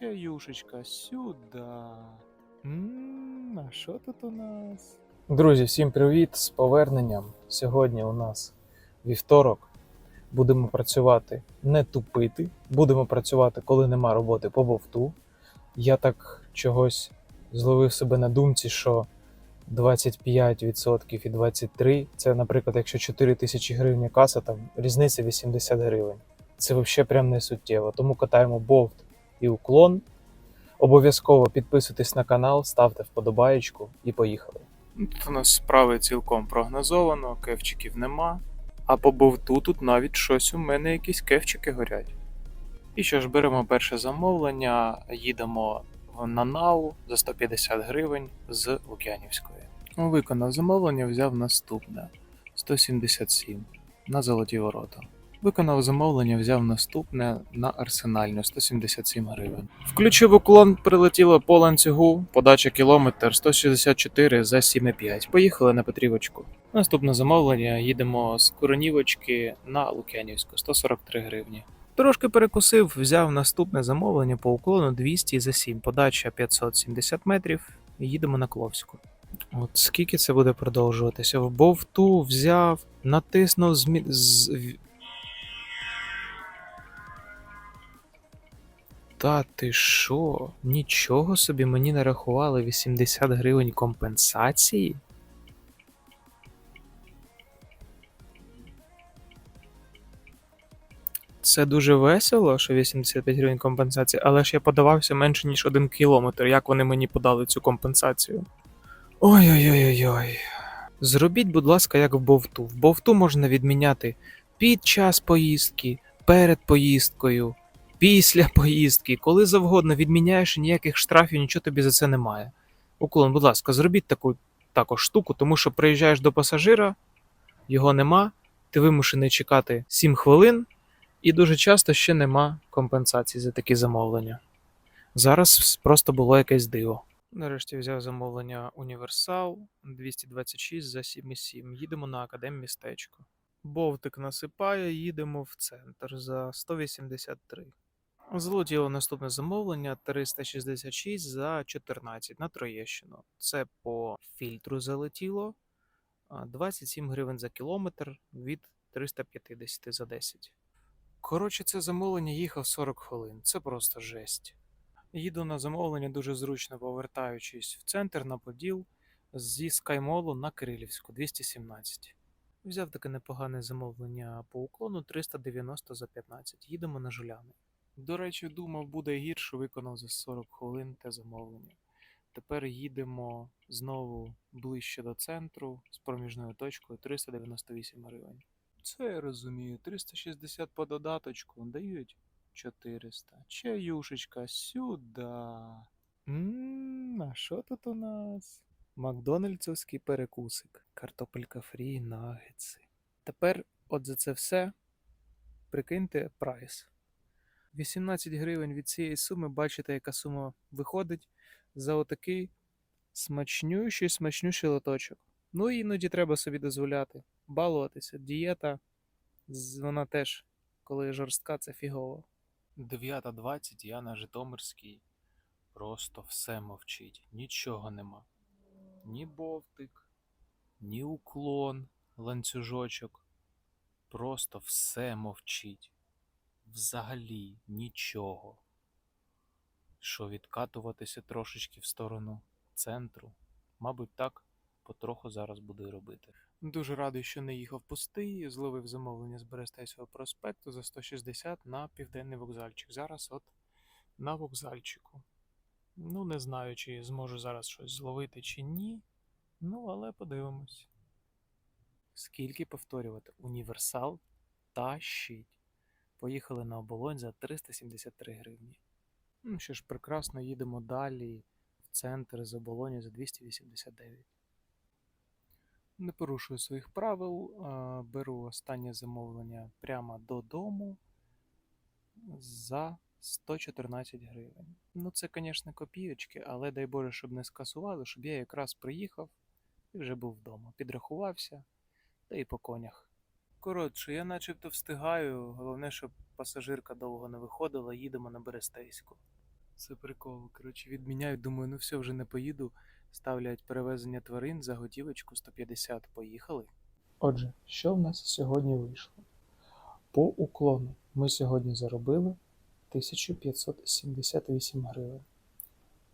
Чаюшечка сюди. М, А що тут у нас? Друзі, всім привіт з поверненням. Сьогодні у нас вівторок. Будемо працювати не тупити. Будемо працювати, коли нема роботи по бовту. Я так чогось зловив себе на думці, що 25% і 23% це, наприклад, якщо 4 тисячі гривень каса, там різниця 80 гривень. Це взагалі прям не суттєво. Тому катаємо бовт і уклон. Обов'язково підписуйтесь на канал, ставте вподобаєчку і поїхали. Тут у нас справи цілком прогнозовано, кевчиків нема. А по бовту тут навіть щось у мене якісь кевчики горять. І що ж, беремо перше замовлення, їдемо в Нанау за 150 гривень з Лук'янівської. Виконав замовлення, взяв наступне 177 на золоті ворота. Виконав замовлення, взяв наступне на арсенальну 177 гривень. Включив уклон, прилетіло по ланцюгу, подача кілометр 164 за 7,5. Поїхали на Петрівочку. Наступне замовлення їдемо з Куронівочки на Лук'янівську 143 гривні. Трошки перекусив, взяв наступне замовлення по уклону 200 за 7, подача 570 метрів. Їдемо на Кловську. От скільки це буде продовжуватися? В бовту взяв, натиснув змі... з... Та ти що? Нічого собі мені нарахували 80 гривень компенсації? Це дуже весело, що 85 гривень компенсації, але ж я подавався менше ніж один кілометр. Як вони мені подали цю компенсацію? Ой-ой-ой-ой. Зробіть, будь ласка, як в бовту. В бовту можна відміняти під час поїздки, перед поїздкою, після поїздки, коли завгодно відміняєш ніяких штрафів, нічого тобі за це немає. Уклон, будь ласка, зробіть таку також штуку, тому що приїжджаєш до пасажира, його нема, ти вимушений чекати 7 хвилин, і дуже часто ще нема компенсації за такі замовлення. Зараз просто було якесь диво. Нарешті взяв замовлення Універсал 226 за 7,7. Їдемо на академмістечко. Бовтик насипає, їдемо в центр за 183. Злетіло наступне замовлення 366 за 14 на Троєщину. Це по фільтру залетіло 27 гривень за кілометр від 350 за 10. Коротше, це замовлення їхав 40 хвилин. Це просто жесть. Їду на замовлення дуже зручно повертаючись в центр на Поділ зі Скаймолу на Кирилівську 217. Взяв таке непогане замовлення по уклону 390 за 15. Їдемо на Жуляни. До речі, думав, буде гірше, виконав за 40 хвилин те замовлення. Тепер їдемо знову ближче до центру з проміжною точкою 398 гривень. Це я розумію, 360 по додаточку дають 400. Чаюшечка сюди. Ммм, а що тут у нас? Макдональдсовський перекусик, картопелька фрі, нагетси. Тепер, от за це все, прикиньте прайс. 18 гривень від цієї суми, бачите, яка сума виходить за отакий смачнющий, смачнющий лоточок. Ну іноді треба собі дозволяти, балуватися. Дієта, вона теж, коли жорстка, це фігово. 9.20, я на Житомирській. Просто все мовчить, нічого нема. Ні бовтик, ні уклон, ланцюжочок. Просто все мовчить. Взагалі нічого. Що відкатуватися трошечки в сторону центру. Мабуть, так потроху зараз буду і робити. Дуже радий, що не їхав пустий, зловив замовлення з Берестейського проспекту за 160 на південний вокзальчик. Зараз от на вокзальчику. Ну, не знаю, чи зможу зараз щось зловити чи ні. Ну, але подивимось. Скільки повторювати? Універсал тащить. Поїхали на оболонь за 373 гривні. Ну що ж, прекрасно, їдемо далі в центр з оболоні за 289. Не порушую своїх правил, беру останнє замовлення прямо додому за 114 гривень. Ну, це, звісно, копійочки, але дай Боже, щоб не скасували, щоб я якраз приїхав і вже був вдома. Підрахувався, та й по конях. Коротше, я начебто встигаю, головне, щоб пасажирка довго не виходила, їдемо на Берестейську. Це прикол. Коротше, відміняють, думаю, ну все, вже не поїду. Ставлять перевезення тварин за готівочку 150. Поїхали. Отже, що в нас сьогодні вийшло? По уклону ми сьогодні заробили 1578 гривень.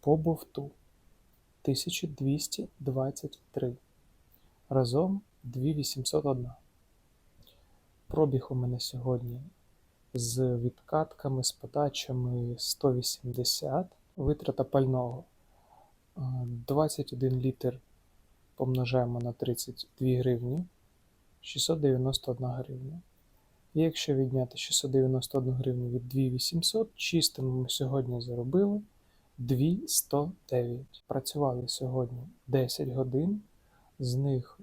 По бовту 1223. Разом 2801. Пробіг у мене сьогодні з відкатками, з подачами 180. Витрата пального 21 літр помножаємо на 32 гривні 691 гривня. І якщо відняти 691 гривню від 2800, чистими ми сьогодні заробили 2109. Працювали сьогодні 10 годин, з них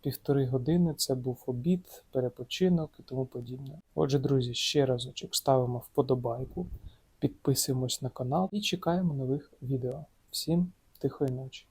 півтори години це був обід, перепочинок і тому подібне. Отже, друзі, ще разочок ставимо вподобайку, підписуємось на канал і чекаємо нових відео. Всім тихої ночі!